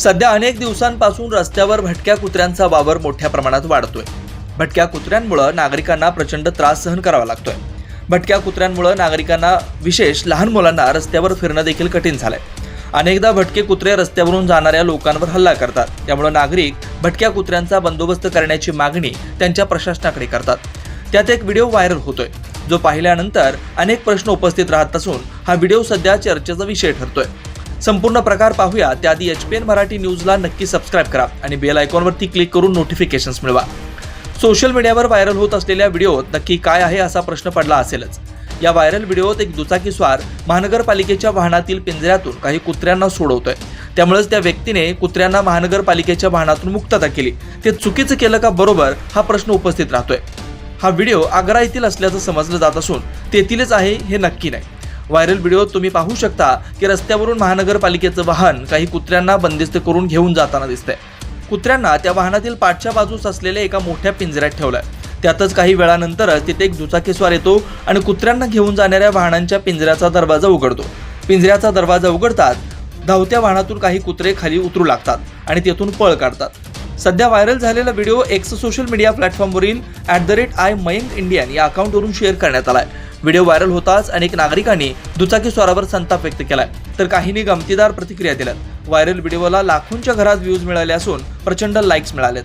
सध्या अनेक दिवसांपासून रस्त्यावर भटक्या कुत्र्यांचा वावर मोठ्या प्रमाणात वाढतोय. भटक्या कुत्र्यांमुळं नागरिकांना प्रचंड त्रास सहन करावा लागतोय. भटक्या कुत्र्यांमुळं नागरिकांना विशेष लहान मुलांना रस्त्यावर फिरणं देखील कठीण झालंय. अनेकदा भटके कुत्रे रस्त्यावरून जाणाऱ्या लोकांवर हल्ला करतात. त्यामुळे नागरिक भटक्या कुत्र्यांचा बंदोबस्त करण्याची मागणी त्यांच्या प्रशासनाकडे करतात. त्यात एक व्हिडिओ व्हायरल होतोय. जो पाहिल्यानंतर अनेक प्रश्न उपस्थित राहत असून हा व्हिडिओ सध्या चर्चेचा विषय ठरतोय. संपूर्ण प्रकार पाहूया. त्याआधी एच पी एन मराठी न्यूजला नक्की सबस्क्राईब करा आणि बेल आयकॉनवरती क्लिक करून नोटिफिकेशन्स मिळवा. सोशल मीडियावर व्हायरल होत असलेल्या व्हिडिओत नक्की काय आहे असा प्रश्न पडला असेलच. या व्हायरल व्हिडिओत एक दुचाकीस्वार महानगरपालिकेच्या वाहनातील पिंजऱ्यातून काही कुत्र्यांना सोडवतोय. त्यामुळेच त्या व्यक्तीने कुत्र्यांना महानगरपालिकेच्या वाहनातून मुक्तता केली. ते चुकीचं केलं का बरोबर हा प्रश्न उपस्थित राहतोय. हा व्हिडिओ आग्रा येथील असल्याचं समजलं जात असून तेथीलच आहे हे नक्की नाही. व्हायरल व्हिडिओ तुम्ही पाहू शकता की रस्त्यावरून महानगरपालिकेचं वाहन काही कुत्र्यांना बंदिस्त करून घेऊन जाताना दिसतंय. कुत्र्यांना त्या वाहनातील पाठच्या बाजूस असलेल्या एका मोठ्या पिंजऱ्यात ठेवलंय. त्यातच काही वेळानंतरच तिथे एक दुचाकीस्वार येतो आणि कुत्र्यांना घेऊन जाणाऱ्या वाहनांच्या पिंजऱ्याचा दरवाजा उघडतो. पिंजऱ्याचा दरवाजा उघडतात धावत्या वाहनातून काही कुत्रे खाली उतरू लागतात आणि तेथून पळ काढतात. सध्या व्हायरल झालेला video X social media प्लॅटफॉर्मवरील at the rate I Mayank Indian या अकाउंटवरून शेअर करण्यात आला आहे व्हिडिओ व्हायरल होताच अनेक नागरिकांनी दुचाकी स्वारावर संताप व्यक्त केलाय. तर काहींनी गमतीदार प्रतिक्रिया दिल्यात. व्हायरल व्हिडिओला लाखोंच्या घरात व्ह्यूज मिळाले असून प्रचंड लाईक्स मिळालेत.